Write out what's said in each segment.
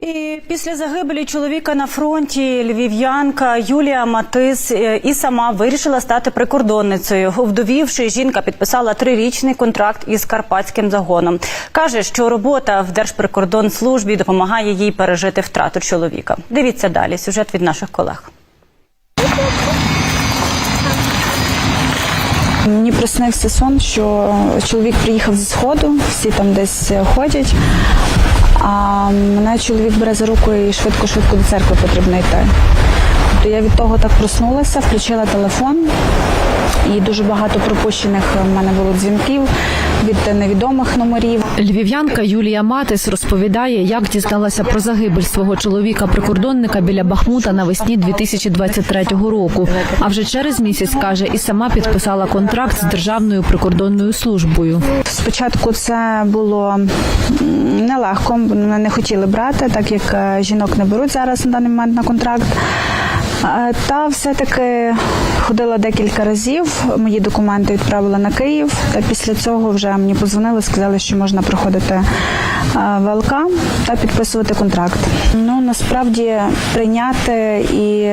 І після загибелі чоловіка на фронті львів'янка Юлія Матис е, і сама вирішила стати прикордонницею. Вдовівши, жінка підписала трирічний контракт із карпатським загоном. каже, що робота в Держприкордонслужбі допомагає їй пережити втрату чоловіка. Дивіться далі. Сюжет від наших колег. Мені приснився сон, що чоловік приїхав зі сходу, всі там десь ходять. А мене чоловік бере за руку і швидко-швидко до церкви потрібно йти. Тобто я від того так проснулася, включила телефон, і дуже багато пропущених в мене було дзвінків від невідомих номерів. Львів'янка Юлія Матис розповідає, як дізналася про загибель свого чоловіка-прикордонника біля Бахмута навесні 2023 року. А вже через місяць каже, і сама підписала контракт з державною прикордонною службою. Спочатку це було нелегко, не хотіли брати, так як е, жінок не беруть зараз на даний момент на контракт. Е, Та все-таки ходила декілька разів. Мої документи відправила на Київ. Та після цього вже мені подзвонили, сказали, що можна проходити е, ВЛК та підписувати контракт. Ну насправді прийняти і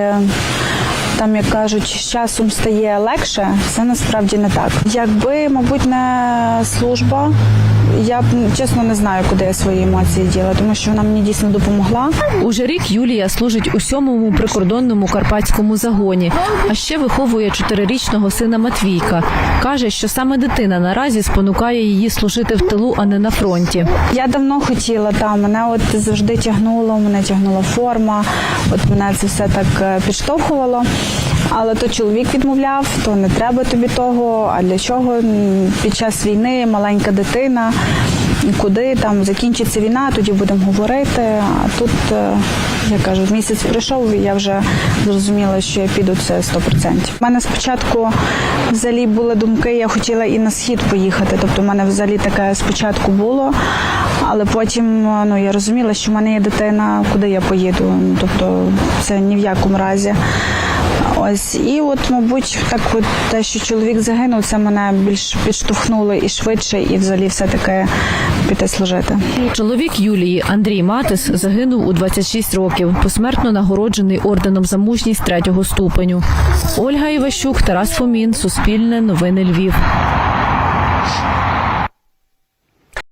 там, як кажуть, з часом стає легше, це насправді не так. Якби, мабуть, не служба, я чесно не знаю, куди я свої емоції діла, тому що вона мені дійсно допомогла. Уже рік Юлія служить у сьомому прикордонному карпатському загоні, а ще виховує чотирирічного сина Матвійка. каже, що саме дитина наразі спонукає її служити в тилу, а не на фронті. Я давно хотіла там, мене от завжди тягнуло, мене тягнула форма, от мене це все так е, підштовхувало. Але то чоловік відмовляв, то не треба тобі того. А для чого під час війни маленька дитина? Куди там закінчиться війна, тоді будемо говорити. А тут е, я кажу, місяць пройшов, і я вже зрозуміла, що я піду це 100%. У мене спочатку взагалі були думки, я хотіла і на схід поїхати. Тобто, в мене взагалі таке спочатку було, але потім е, ну я розуміла, що в мене є дитина, куди я поїду. Ну, Тобто, це ні в якому разі. Ось і от, мабуть, так от те, що чоловік загинув, це мене більш підштовхнуло і швидше, і взагалі все таке піти служити. Чоловік Юлії Андрій Матис загинув у 26 років, посмертно нагороджений орденом за мужність третього ступеню. Ольга Іващук, Тарас Фомін, Суспільне, Новини Львів.